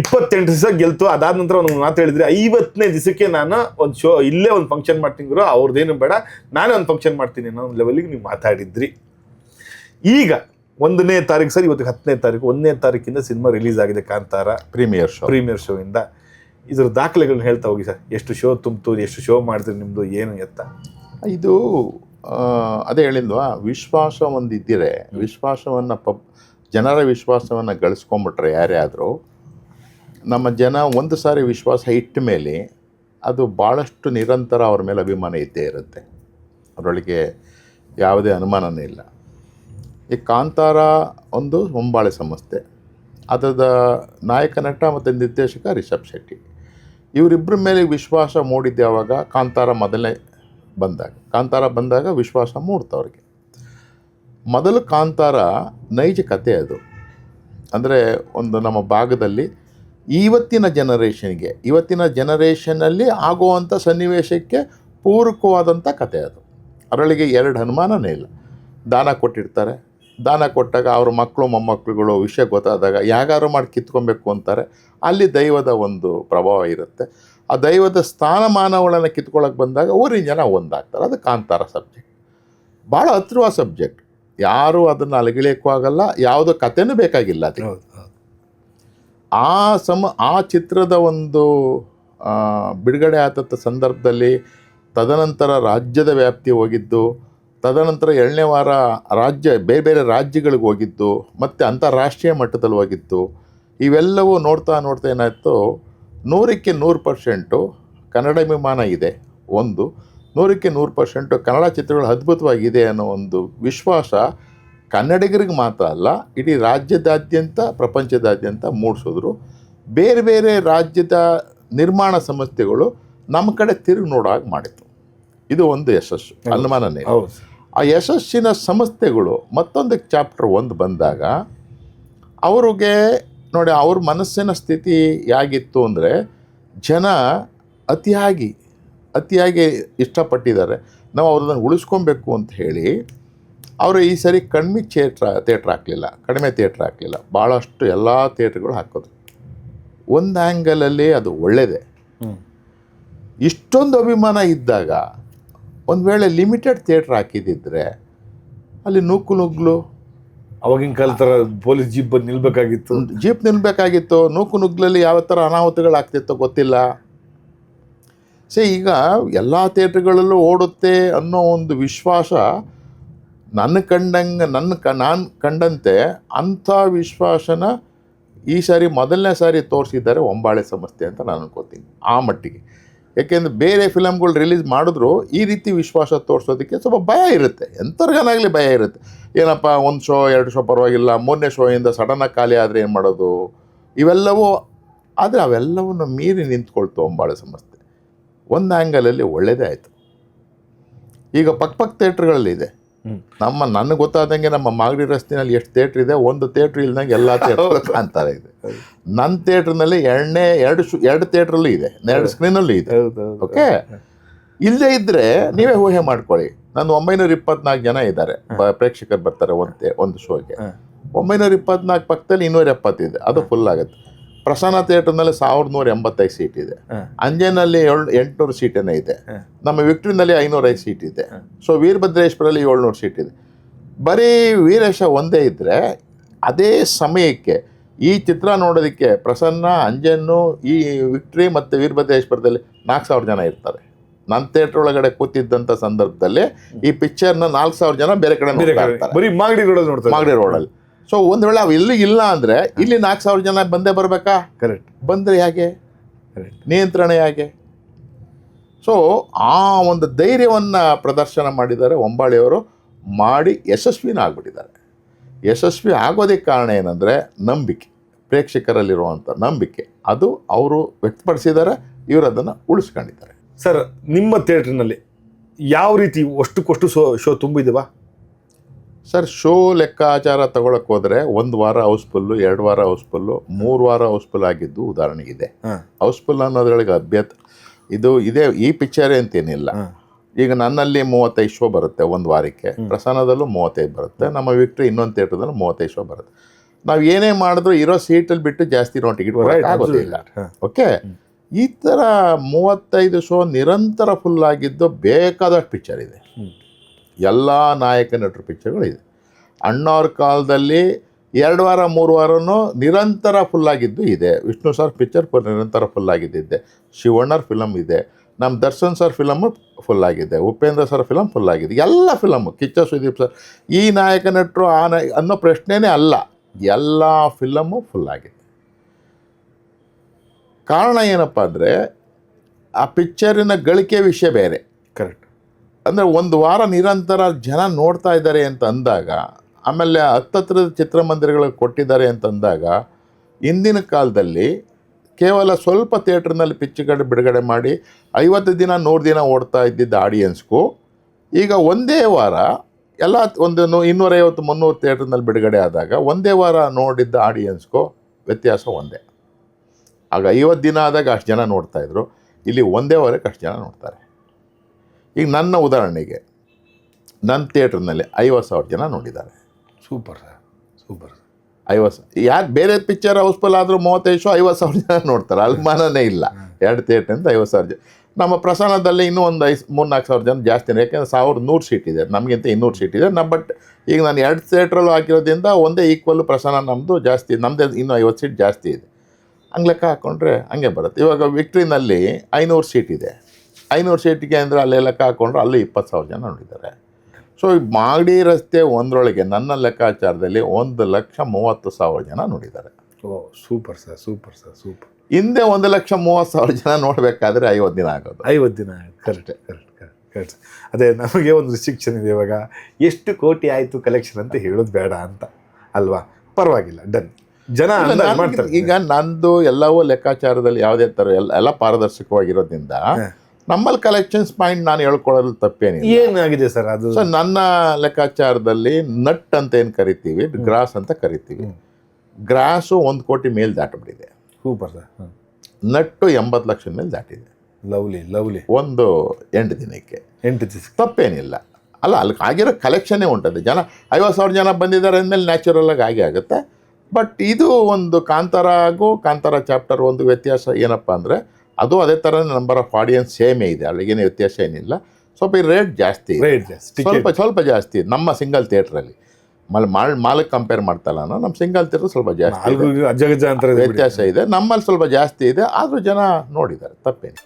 ಇಪ್ಪತ್ತೆಂಟು ದಿವಸ ಗೆಲ್ತು. ಅದಾದ ನಂತರ ಒಂದು ಮಾತು ಹೇಳಿದ್ರೆ ಐವತ್ತನೇ ದಿವಸಕ್ಕೆ ನಾನು ಒಂದು ಶೋ ಇಲ್ಲೇ ಒಂದು ಫಂಕ್ಷನ್ ಮಾಡ್ತೀನಿ ಗುರು ಅವ್ರದ್ದೇನು ಬೇಡ. ನಾನೇ ಒಂದು ಫಂಕ್ಷನ್ ಮಾಡ್ತೀನಿ ಅನ್ನೋ ಒಂದು ಲೆವೆಲಿಗೆ ನೀವು ಮಾತಾಡಿದ್ರಿ. ಈಗ ಒಂದನೇ ತಾರೀಕು ಸರ್ ಇವತ್ತು ಹತ್ತನೇ ತಾರೀಕು ಒಂದನೇ ತಾರೀಕಿಂದ ಸಿನಿಮಾ ರಿಲೀಸ್ ಆಗಿದೆ Kantara. Premiere show premiere show ಇಂದ. ಇದ್ರ ದಾಖಲೆಗಳನ್ನ ಹೇಳ್ತಾ ಹೋಗಿ ಸರ್. ಎಷ್ಟು ಶೋ ತುಂಬಿತು ಎಷ್ಟು ಶೋ ಮಾಡಿದ್ರಿ ನಿಮ್ಮದು ಏನು ಎತ್ತ? ಇದು ಅದೇ ಹೇಳಿಲ್ವಾ? ವಿಶ್ವಾಸ ಒಂದು ಇದ್ದಿರೆ ವಿಶ್ವಾಸವನ್ನು ಪಬ್ ಜನರ ವಿಶ್ವಾಸವನ್ನು ಗಳಿಸ್ಕೊಂಬಿಟ್ರೆ ಯಾರೇ ಆದರೂ ನಮ್ಮ ಜನ ಒಂದು ಸಾರಿ ವಿಶ್ವಾಸ ಇಟ್ಟ ಮೇಲೆ ಅದು ಭಾಳಷ್ಟು ನಿರಂತರ ಅವ್ರ ಮೇಲೆ ಅಭಿಮಾನ ಇದ್ದೇ ಇರುತ್ತೆ. ಅದರೊಳಗೆ ಯಾವುದೇ ಅನುಮಾನನೇ ಇಲ್ಲ. ಈ ಕಾಂತಾರ ಒಂದು ಹೊಂಬಾಳೆ ಸಂಸ್ಥೆ. ಅದರ ನಾಯಕ ನಟ ಮತ್ತು ನಿರ್ದೇಶಕ ರಿಷಬ್ ಶೆಟ್ಟಿ. ಇವರಿಬ್ಬರ ಮೇಲೆ ವಿಶ್ವಾಸ ಮೂಡಿದ್ದೆ ಆವಾಗ ಕಾಂತಾರ ಮೊದಲೇ ಬಂದಾಗ. ಕಾಂತಾರ ಬಂದಾಗ ವಿಶ್ವಾಸ ಮೂಡ್ತ ಅವ್ರಿಗೆ. ಮೊದಲು ಕಾಂತಾರ ನೈಜ ಕತೆ ಅದು. ಅಂದರೆ ಒಂದು ನಮ್ಮ ಭಾಗದಲ್ಲಿ ಇವತ್ತಿನ ಜನರೇಷನ್ಗೆ, ಇವತ್ತಿನ ಜನರೇಷನಲ್ಲಿ ಆಗುವಂಥ ಸನ್ನಿವೇಶಕ್ಕೆ ಪೂರಕವಾದಂಥ ಕತೆ ಅದು. ಅದರೊಳಗೆ ಎರಡು ಅನುಮಾನನೇ ಇಲ್ಲ. ದಾನ ಕೊಟ್ಟಿರ್ತಾರೆ. ದಾನ ಕೊಟ್ಟಾಗ ಅವ್ರ ಮಕ್ಕಳು ಮೊಮ್ಮಕ್ಕಳುಗಳು ವಿಷಯ ಗೊತ್ತಾದಾಗ ಯಾಗಾರು ಮಾಡಿ ಕಿತ್ಕೊಬೇಕು ಅಂತಾರೆ. ಅಲ್ಲಿ ದೈವದ ಒಂದು ಪ್ರಭಾವ ಇರುತ್ತೆ. ಆ ದೈವದ ಸ್ಥಾನಮಾನಗಳನ್ನು ಕಿತ್ಕೊಳ್ಳೋಕೆ ಬಂದಾಗ ಊರಿನ ಜನ ಒಂದಾಗ್ತಾರೆ. ಅದು ಕಾಂತಾರ ಸಬ್ಜೆಕ್ಟ್. ಭಾಳ ಹತ್ತಿರವಾದ ಸಬ್ಜೆಕ್ಟ್. ಯಾರೂ ಅದನ್ನು ಅಲಗಿಳಿಯಕ್ಕೂ ಆಗಲ್ಲ. ಯಾವುದೋ ಕಥೆನೂ ಬೇಕಾಗಿಲ್ಲ ಅದಕ್ಕೆ. ಆ ಸಮ, ಆ ಚಿತ್ರದ ಒಂದು ಬಿಡುಗಡೆ ಆದಂಥ ಸಂದರ್ಭದಲ್ಲಿ ತದನಂತರ ರಾಜ್ಯದ ವ್ಯಾಪ್ತಿ ಹೋಗಿದ್ದು, ತದನಂತರ ಎರಡನೇ ವಾರ ರಾಜ್ಯ, ಬೇರೆ ಬೇರೆ ರಾಜ್ಯಗಳಿಗೆ ಹೋಗಿದ್ದು, ಮತ್ತು ಅಂತಾರಾಷ್ಟ್ರೀಯ ಮಟ್ಟದಲ್ಲಿ ಹೋಗಿತ್ತು ಇವೆಲ್ಲವೂ ನೋಡ್ತಾ ನೋಡ್ತಾ ಏನಾಯಿತು, ನೂರಕ್ಕೆ ನೂರು ಪರ್ಸೆಂಟು ಕನ್ನಡ ಅಭಿಮಾನ ಇದೆ, ಒಂದು. ನೂರಕ್ಕೆ ನೂರು ಪರ್ಸೆಂಟು ಕನ್ನಡ ಚಿತ್ರಗಳು ಅದ್ಭುತವಾಗಿದೆ ಅನ್ನೋ ಒಂದು ವಿಶ್ವಾಸ ಕನ್ನಡಿಗರಿಗೆ ಮಾತ್ರ ಅಲ್ಲ ಇಡೀ ರಾಜ್ಯದಾದ್ಯಂತ ಪ್ರಪಂಚದಾದ್ಯಂತ ಮೂಡಿಸಿದ್ರು. ಬೇರೆ ಬೇರೆ ರಾಜ್ಯದ ನಿರ್ಮಾಣ ಸಂಸ್ಥೆಗಳು ನಮ್ಮ ಕಡೆ ತಿರುಗಿ ನೋಡೋಕೆ ಮಾಡಿತು ಇದು ಒಂದು ಯಶಸ್ಸು ಅನುಮಾನನೇ ಆ ಯಶಸ್ಸಿನ ಸಂಸ್ಥೆಗಳು ಮತ್ತೊಂದು ಚಾಪ್ಟರ್ ಒಂದು ಬಂದಾಗ ಅವ್ರಿಗೆ ನೋಡಿ ಅವ್ರ ಮನಸ್ಸಿನ ಸ್ಥಿತಿ ಹೇಗಿತ್ತು ಅಂದರೆ ಜನ ಅತಿಯಾಗಿ ಅತಿಯಾಗಿ ಇಷ್ಟಪಟ್ಟಿದ್ದಾರೆ. ನಾವು ಅವ್ರನ್ನ ಉಳಿಸ್ಕೊಬೇಕು ಅಂತ ಹೇಳಿ ಅವರು ಈ ಸರಿ ಕಡಿಮೆ ಥಿಯೇಟ್ರ ಥಿಯೇಟ್ರ್ ಹಾಕಲಿಲ್ಲ ಕಡಿಮೆ ಥಿಯೇಟ್ರ್ ಹಾಕಲಿಲ್ಲ. ಭಾಳಷ್ಟು ಎಲ್ಲ ಥಿಯೇಟ್ರ್ಗಳು ಹಾಕೋದು ಒಂದು ಆ್ಯಂಗಲಲ್ಲಿ ಅದು ಒಳ್ಳೆಯದೇ ಇಷ್ಟೊಂದು ಅಭಿಮಾನ ಇದ್ದಾಗ ಒಂದು ವೇಳೆ ಲಿಮಿಟೆಡ್ ಥಿಯೇಟ್ರ್ ಹಾಕಿದ್ದಿದ್ರೆ ಅಲ್ಲಿ ನೂಕು ನುಗ್ಲು ಅವಾಗಿನ ಕಾಲ ಥರ ಪೊಲೀಸ್ ಜೀಪ್ ಬಂದು ನಿಲ್ಬೇಕಾಗಿತ್ತು. ಜೀಪ್ ನಿಲ್ಬೇಕಾಗಿತ್ತು. ನೂಕು ನುಗ್ಲಲ್ಲಿ ಯಾವ ಥರ ಅನಾಹುತಗಳಾಗ್ತಿತ್ತೋ ಗೊತ್ತಿಲ್ಲ. ಸೊ ಈಗ ಎಲ್ಲ ಥಿಯೇಟ್ರ್ಗಳಲ್ಲೂ ಓಡುತ್ತೆ ಅನ್ನೋ ಒಂದು ವಿಶ್ವಾಸ ನನ್ನ ಕಂಡಂಗೆ, ನನ್ನ ಕ, ನಾನು ಕಂಡಂತೆ ಅಂಥ ವಿಶ್ವಾಸನ ಈ ಸಾರಿ, ಮೊದಲನೇ ಸಾರಿ ತೋರಿಸಿದ್ದಾರೆ ಒಂಬಾಳೆ ಸಮಸ್ಯೆ ಅಂತ ನಾನು ಅನ್ಕೋತೀನಿ ಆ ಮಟ್ಟಿಗೆ. ಯಾಕೆಂದರೆ ಬೇರೆ ಫಿಲಮ್ಗಳು ರಿಲೀಸ್ ಮಾಡಿದ್ರು ಈ ರೀತಿ ವಿಶ್ವಾಸ ತೋರಿಸೋದಕ್ಕೆ ಸ್ವಲ್ಪ ಭಯ ಇರುತ್ತೆ. ಎಂಥವ್ರಿಗನಾಗಲಿ ಭಯ ಇರುತ್ತೆ. ಏನಪ್ಪ, ಒಂದು ಶೋ, ಎರಡು ಶೋ ಪರವಾಗಿಲ್ಲ, ಮೂರನೇ ಶೋಯಿಂದ ಸಡನ್ನಾಗಿ ಖಾಲಿ ಆದರೆ ಏನು ಮಾಡೋದು? ಇವೆಲ್ಲವೂ, ಆದರೆ ಅವೆಲ್ಲವನ್ನು ಮೀರಿ ನಿಂತ್ಕೊಳ್ತು ಒಂಬಾಳೆ ಸಂಸ್ಥೆ ಒಂದು ಆ್ಯಂಗಲಲ್ಲಿ ಒಳ್ಳೆಯದೇ ಆಯಿತು. ಈಗ ಪಕ್ಕ ಪಕ್ಕ ಥಿಯೇಟ್ರ್ಗಳಲ್ಲಿ ಇದೆ. ಹ್ಮ್. ನಮ್ಮ ನನಗೆ ಗೊತ್ತಾದಂಗೆ ನಮ್ಮ ಮಾಗಡಿ ರಸ್ತೆಯಲ್ಲಿ ಎಷ್ಟು ಥಿಯೇಟ್ರ್ ಇದೆ ಒಂದು ಥಿಯೇಟ್ರ್ ಇಲ್ದಂಗೆ ಎಲ್ಲ ಥಿಯೇಟ್ರ್ ಕಾಣ್ತಾರೆ ಇದೆ. ನನ್ನ ಥಿಯೇಟ್ರ್ನಲ್ಲಿ ಎರಡನೇ ಎರಡು ಶು ಎರಡು ಥಿಯೇಟ್ರಲ್ಲೂ ಇದೆ. ಎರಡು ಸ್ಕ್ರೀನಲ್ಲೂ ಇದೆ. ಓಕೆ ಇಲ್ಲದೇ ಇದ್ದರೆ ನೀವೇ ಊಹೆ ಮಾಡ್ಕೊಳ್ಳಿ. ನಾನು ಒಂಬೈನೂರ ಇಪ್ಪತ್ನಾಲ್ಕು ಜನ ಇದ್ದಾರೆ. ಪ್ರೇಕ್ಷಕರು ಬರ್ತಾರೆ ಒಂದು ಒಂದು ಶೋಗೆ. ಒಂಬೈನೂರ ಇಪ್ಪತ್ನಾಲ್ಕು ಪಕ್ಕದಲ್ಲಿ ಇನ್ನೂರ ಎಪ್ಪತ್ತಿದೆ ಅದು ಫುಲ್ ಆಗುತ್ತೆ. ಪ್ರಸನ್ನ ಥಿಯೇಟರ್ನಲ್ಲಿ ಸಾವಿರದ ನೂರ ಎಂಬತ್ತೈದು ಸೀಟ್ ಇದೆ. ಅಂಜೇನಲ್ಲಿ ಏಳು ಎಂಟುನೂರು ಸೀಟೇನೇ ಇದೆ. ನಮ್ಮ ವಿಕ್ಟ್ರಿನಲ್ಲಿ ಐನೂರೈದು ಸೀಟ್ ಇದೆ. ಸೊ ವೀರಭದ್ರೇಶ್ವರಲ್ಲಿ ಏಳ್ನೂರು ಸೀಟ್ ಇದೆ. ಬರೀ ವೀರೇಶ ಒಂದೇ ಇದ್ದರೆ ಅದೇ ಸಮಯಕ್ಕೆ ಈ ಚಿತ್ರ ನೋಡೋದಕ್ಕೆ ಪ್ರಸನ್ನ ಅಂಜನ್ನು ಈ ವಿಕ್ಟ್ರಿ ಮತ್ತು ವೀರಭದ್ರೇಶ್ವರದಲ್ಲಿ ನಾಲ್ಕು ಸಾವಿರ ಜನ ಇರ್ತಾರೆ. ನನ್ನ ಥಿಯೇಟ್ರ್ ಒಳಗಡೆ ಕೂತಿದ್ದಂಥ ಸಂದರ್ಭದಲ್ಲಿ ಈ ಪಿಕ್ಚರ್ನ ನಾಲ್ಕು ಸಾವಿರ ಜನ ಬೇರೆ ಕಡೆ ಬರೀ ಮಾಗಡಿ ರೋಡಲ್ಲಿ ನೋಡ್ತಾರೆ ಮಾಗಡಿ ರೋಡಲ್ಲಿ. ಸೊ ಒಂದು ವೇಳೆ ಅವು ಎಲ್ಲಿ ಇಲ್ಲ ಅಂದರೆ ಇಲ್ಲಿ ನಾಲ್ಕು ಸಾವಿರ ಜನ ಬಂದೇ ಬರಬೇಕಾ? ಕರೆಕ್ಟ್ ಬಂದರೆ ಹೇಗೆ? ಕರೆಕ್ಟ್ ನಿಯಂತ್ರಣ ಹೇಗೆ? ಸೊ ಆ ಒಂದು ಧೈರ್ಯವನ್ನು ಪ್ರದರ್ಶನ ಮಾಡಿದ್ದಾರೆ ಒಂಬಾಳಿಯವರು ಮಾಡಿ ಯಶಸ್ವಿನ ಆಗ್ಬಿಟ್ಟಿದ್ದಾರೆ. ಯಶಸ್ವಿ ಆಗೋದಕ್ಕೆ ಕಾರಣ ಏನಂದರೆ ನಂಬಿಕೆ ಪ್ರೇಕ್ಷಕರಲ್ಲಿರುವಂಥ ನಂಬಿಕೆ. ಅದು ಅವರು ವ್ಯಕ್ತಪಡಿಸಿದ್ದಾರೆ ಇವರು ಅದನ್ನು ಉಳಿಸ್ಕೊಂಡಿದ್ದಾರೆ. ಸರ್ ನಿಮ್ಮ ಥಿಯೇಟ್ರಿನಲ್ಲಿ ಯಾವ ರೀತಿ ಅಷ್ಟಕ್ಕೊಷ್ಟು ಶೋ ಶೋ ತುಂಬಿದವಾ? ಸರ್ ಶೋ ಲೆಕ್ಕಾಚಾರ ತಗೊಳಕ್ಕೆ ಹೋದರೆ ಒಂದು ವಾರ ಹೌಸ್ಫುಲ್ಲು ಎರಡು ವಾರ ಹೌಸ್ಫುಲ್ಲು ಮೂರು ವಾರ ಹೌಸ್ಫುಲ್ ಆಗಿದ್ದು ಉದಾಹರಣೆಗಿದೆ ಹಾಂ. ಹೌಸ್ಫುಲ್ ಅನ್ನೋದ್ರೊಳಗೆ ಅಭ್ಯತ್ ಇದು ಇದೇ ಈ ಪಿಕ್ಚರೇ ಅಂತೇನಿಲ್ಲ. ಈಗ ನನ್ನಲ್ಲಿ ಮೂವತ್ತೈದು ಶೋ ಬರುತ್ತೆ ಒಂದು ವಾರಕ್ಕೆ. ಪ್ರಸನ್ನದಲ್ಲೂ ಮೂವತ್ತೈದು ಬರುತ್ತೆ ನಮ್ಮ ವಿಕ್ಟ್ರಿ ಇನ್ನೊಂದು ಥಿಯೇಟ್ರದಲ್ಲೂ ಮೂವತ್ತೈದು ಶೋ ಬರುತ್ತೆ. ನಾವು ಏನೇ ಮಾಡಿದ್ರು ಇರೋ ಸೀಟಲ್ಲಿ ಬಿಟ್ಟು ಜಾಸ್ತಿ ನಾವು ಟಿಕೆಟ್ ಆಗೋದಿಲ್ಲ ಓಕೆ ಈ ಥರ ಮೂವತ್ತೈದು ಶೋ ನಿರಂತರ ಫುಲ್ ಆಗಿದ್ದು ಬೇಕಾದಷ್ಟು ಪಿಕ್ಚರ್ ಇದೆ. ಎಲ್ಲ ನಾಯಕ ನಟರು ಪಿಕ್ಚರ್ಗಳಿದೆ ಅಣ್ಣವ್ರ ಕಾಲದಲ್ಲಿ ಎರಡು ವಾರ, ಮೂರು ವಾರನೂ ನಿರಂತರ ಫುಲ್ಲಾಗಿದ್ದು ಇದೆ. ವಿಷ್ಣು ಸರ್ ಪಿಕ್ಚರ್ ನಿರಂತರ ಫುಲ್ಲಾಗಿದ್ದಿದ್ದೆ ಶಿವಣ್ಣರ್ ಫಿಲಮ್ ಇದೆ. ನಮ್ಮ ದರ್ಶನ್ ಸರ್ ಫಿಲಮು ಫುಲ್ ಆಗಿದೆ. ಉಪೇಂದ್ರ ಸರ್ ಫಿಲಮ್ ಫುಲ್ ಆಗಿದೆ. ಎಲ್ಲ ಫಿಲಮು ಕಿಚ್ಚ ಸುದೀಪ್ ಸರ್ ಈ ನಾಯಕ ನಟರು ಆ ಅನ್ನೋ ಪ್ರಶ್ನೆನೇ ಅಲ್ಲ. ಎಲ್ಲ ಫಿಲಮ್ಮು ಫುಲ್ ಆಗಿದೆ. ಕಾರಣ ಏನಪ್ಪ ಅಂದರೆ, ಆ ಪಿಕ್ಚರಿನ ಗಳಿಕೆ ವಿಷಯ ಬೇರೆ. ಕರೆಕ್ಟ್ ಅಂದರೆ ಒಂದು ವಾರ ನಿರಂತರ ಜನ ನೋಡ್ತಾ ಇದ್ದಾರೆ ಅಂತ ಅಂದಾಗ, ಆಮೇಲೆ ಹತ್ತತ್ರದ ಚಿತ್ರಮಂದಿರಗಳಿಗೆ ಕೊಟ್ಟಿದ್ದಾರೆ ಅಂತ ಅಂದಾಗ, ಇಂದಿನ ಕಾಲದಲ್ಲಿ ಕೇವಲ ಸ್ವಲ್ಪ ಥಿಯೇಟ್ರ್ನಲ್ಲಿ ಪಿಚ್ಚುಗಳು ಬಿಡುಗಡೆ ಮಾಡಿ ಐವತ್ತು ದಿನ, ನೂರು ದಿನ ಓಡ್ತಾ ಇದ್ದಿದ್ದ ಆಡಿಯನ್ಸ್ಗೂ ಈಗ ಒಂದೇ ವಾರ ಎಲ್ಲ ಒಂದು ಇನ್ನೂರೈವತ್ತು, ಮುನ್ನೂರು ಥಿಯೇಟ್ರ್ನಲ್ಲಿ ಬಿಡುಗಡೆ ಆದಾಗ ಒಂದೇ ವಾರ ನೋಡಿದ್ದ ಆಡಿಯನ್ಸ್ಗೂ ವ್ಯತ್ಯಾಸ ಒಂದೇ. ಆಗ ಐವತ್ತು ದಿನ ಆದಾಗ ಅಷ್ಟು ಜನ ನೋಡ್ತಾ ಇದ್ರು. ಇಲ್ಲಿ ಒಂದೇ ವಾರಕ್ಕೆ ಅಷ್ಟು ಜನ ನೋಡ್ತಾರೆ. ಈಗ ನನ್ನ ಉದಾಹರಣೆಗೆ ನನ್ನ ಥಿಯೇಟ್ರ್ನಲ್ಲಿ ಐವತ್ತು ಸಾವಿರ ಜನ ನೋಡಿದ್ದಾರೆ. ಸೂಪರ್ ಸರ್ ಸೂಪರ್ ಐವತ್ತು ಯಾಕೆ ಬೇರೆ ಪಿಕ್ಚರ್ ಹೌಸ್ಫುಲ್ ಆದರೂ ಮೂವತ್ತೈದು ಶೋ ಐವತ್ತು ಸಾವಿರ ಜನ ನೋಡ್ತಾರೆ ಅಲ್ಮಾನನೇ ಇಲ್ಲ. ಎರಡು ಥಿಯೇಟ್ರಿಂದ ಐವತ್ತು ಸಾವಿರ ಜನ ನಮ್ಮ ಪ್ರಸನ್ನದಲ್ಲಿ ಇನ್ನೂ ಒಂದು ಐದು ಮೂರ್ನಾಲ್ಕು ಸಾವಿರ ಜನ ಜಾಸ್ತಿನೇ ಯಾಕೆಂದರೆ ಸಾವಿರದ ನೂರು ಸೀಟ್ ಇದೆ ನಮಗಿಂತ ಇನ್ನೂರು ಸೀಟ್ ಇದೆ. ನಮ್ಮ ಬಟ್ ಈಗ ನಾನು ಎರಡು ಥಿಯೇಟ್ರಲ್ಲೂ ಹಾಕಿರೋದ್ರಿಂದ ಒಂದೇ ಈಕ್ವಲ್ ಪ್ರಸನ್ನ ನಮ್ಮದು ಜಾಸ್ತಿ ನಮ್ಮದೇ ಇನ್ನೂ ಐವತ್ತು ಸೀಟ್ ಜಾಸ್ತಿ ಇದೆ. ಹಂಗೆ ಲೆಕ್ಕ ಹಾಕ್ಕೊಂಡ್ರೆ ಹಂಗೆ ಬರುತ್ತೆ. ಇವಾಗ ವಿಕ್ಟ್ರಿನಲ್ಲಿ ಐನೂರು ಸೀಟ್ ಇದೆ. ಐನೂರು ಸೀಟಿಗೆ ಅಂದರೆ ಅಲ್ಲೇ ಲೆಕ್ಕ ಹಾಕ್ಕೊಂಡ್ರೆ ಅಲ್ಲೂ ಇಪ್ಪತ್ತು ಸಾವಿರ ಜನ ನೋಡಿದ್ದಾರೆ. ಸೊ ಈ ಮಾಗಡಿ ರಸ್ತೆ ಒಂದರೊಳಗೆ ನನ್ನ ಲೆಕ್ಕಾಚಾರದಲ್ಲಿ ಒಂದು ಲಕ್ಷ ಮೂವತ್ತು ಸಾವಿರ ಜನ ನೋಡಿದ್ದಾರೆ. ಓ super sir super sir super ಹಿಂದೆ ಒಂದು ಲಕ್ಷ ಮೂವತ್ತು ಸಾವಿರ ಜನ ನೋಡಬೇಕಾದ್ರೆ ಐವತ್ತು ದಿನ ಆಗೋದು. ಐವತ್ತು ದಿನ ಕರೆಕ್ಟ್ ಕರೆಕ್ಟ್ ಕರೆಕ್ಟ್ ಕರೆಕ್ಟ್ ಅದೇ ನಮಗೆ ಒಂದು ರಿಸ್ಟ್ರಿಕ್ಷನ್ ಇದೆ ಇವಾಗ. ಎಷ್ಟು ಕೋಟಿ ಆಯಿತು ಕಲೆಕ್ಷನ್ ಅಂತ ಹೇಳೋದು ಬೇಡ ಅಂತ. ಅಲ್ವಾ? ಪರವಾಗಿಲ್ಲ ಡನ್ ಜನ ಮಾಡ್ತಾರೆ. ಈಗ ನಂದು ಎಲ್ಲವೂ ಲೆಕ್ಕಾಚಾರದಲ್ಲಿ ಯಾವುದೇ ಥರ ಎಲ್ಲ ಎಲ್ಲ ಪಾರದರ್ಶಕವಾಗಿರೋದ್ರಿಂದ. ನಮ್ಮಲ್ಲಿ ಕಲೆಕ್ಷನ್ಸ್ ಪಾಯಿಂಟ್ ನಾನು ಹೇಳ್ಕೊಳ್ಳೋದು ತಪ್ಪೇನಿಲ್ಲ. ಏನಾಗಿದೆ ಸರ್ ಅದು? ಸೊ ನನ್ನ ಲೆಕ್ಕಾಚಾರದಲ್ಲಿ ನಟ್ ಅಂತ ಏನು ಕರಿತೀವಿ? ಗ್ರಾಸ್ ಅಂತ ಕರಿತೀವಿ. ಗ್ರಾಸು ಒಂದು ಕೋಟಿ ಮೇಲೆ ದಾಟಿಬಿಟ್ಟಿದೆ. Super sir. ನಟ್ಟು ಎಂಬತ್ತು ಲಕ್ಷದ ಮೇಲೆ ದಾಟಿದೆ. Lovely lovely. ಒಂದು ಎಂಟು ದಿನಕ್ಕೆ. ಎಂಟು ದಿವಸ ತಪ್ಪೇನಿಲ್ಲ. ಅಲ್ಲ ಅಲ್ಲಿ ಆಗಿರೋ ಕಲೆಕ್ಷನ್ನೇ ಉಂಟದೆ. ಜನ ಐವತ್ತು ಸಾವಿರ ಜನ ಬಂದಿದ್ದಾರೆ ಅಂದಮೇಲೆ ನ್ಯಾಚುರಲ್ ಆಗಿ ಆಗೇ ಆಗುತ್ತೆ. ಬಟ್ ಇದು ಒಂದು ಕಾಂತಾರ ಹಾಗೂ ಕಾಂತಾರ ಚಾಪ್ಟರ್ ಒಂದು ವ್ಯತ್ಯಾಸ ಏನಪ್ಪ ಅಂದರೆ ಅದು ಅದೇ ಥರ ನಂಬರ್ ಆಫ್ ಆಡಿಯನ್ಸ್ ಸೇಮೇ ಇದೆ. ಅಲ್ಲಿಗೇನು ವ್ಯತ್ಯಾಸ ಏನಿಲ್ಲ. ಸ್ವಲ್ಪ ಈ ರೇಟ್ ಜಾಸ್ತಿ ಇದೆ. ರೇಟ್ ಜಾಸ್ತಿ. ಸ್ವಲ್ಪ ಸ್ವಲ್ಪ ಜಾಸ್ತಿ ಇದೆ. ನಮ್ಮ ಸಿಂಗಲ್ ಥಿಯೇಟ್ರಲ್ಲಿ ಮಲ್ ಮಾಲ್ ಮಾಲಕ್ಕೆ ಕಂಪೇರ್ ಮಾಡ್ತಲ್ಲ ನಾನು ನಮ್ಮ ಸಿಂಗಲ್ ಥಿಯೇಟ್ರ್ ಸ್ವಲ್ಪ ಜಾಸ್ತಿ ವ್ಯತ್ಯಾಸ ಇದೆ. ನಮ್ಮಲ್ಲಿ ಸ್ವಲ್ಪ ಜಾಸ್ತಿ ಇದೆ. ಆದರೂ ಜನ ನೋಡಿದ್ದಾರೆ. ತಪ್ಪೇನು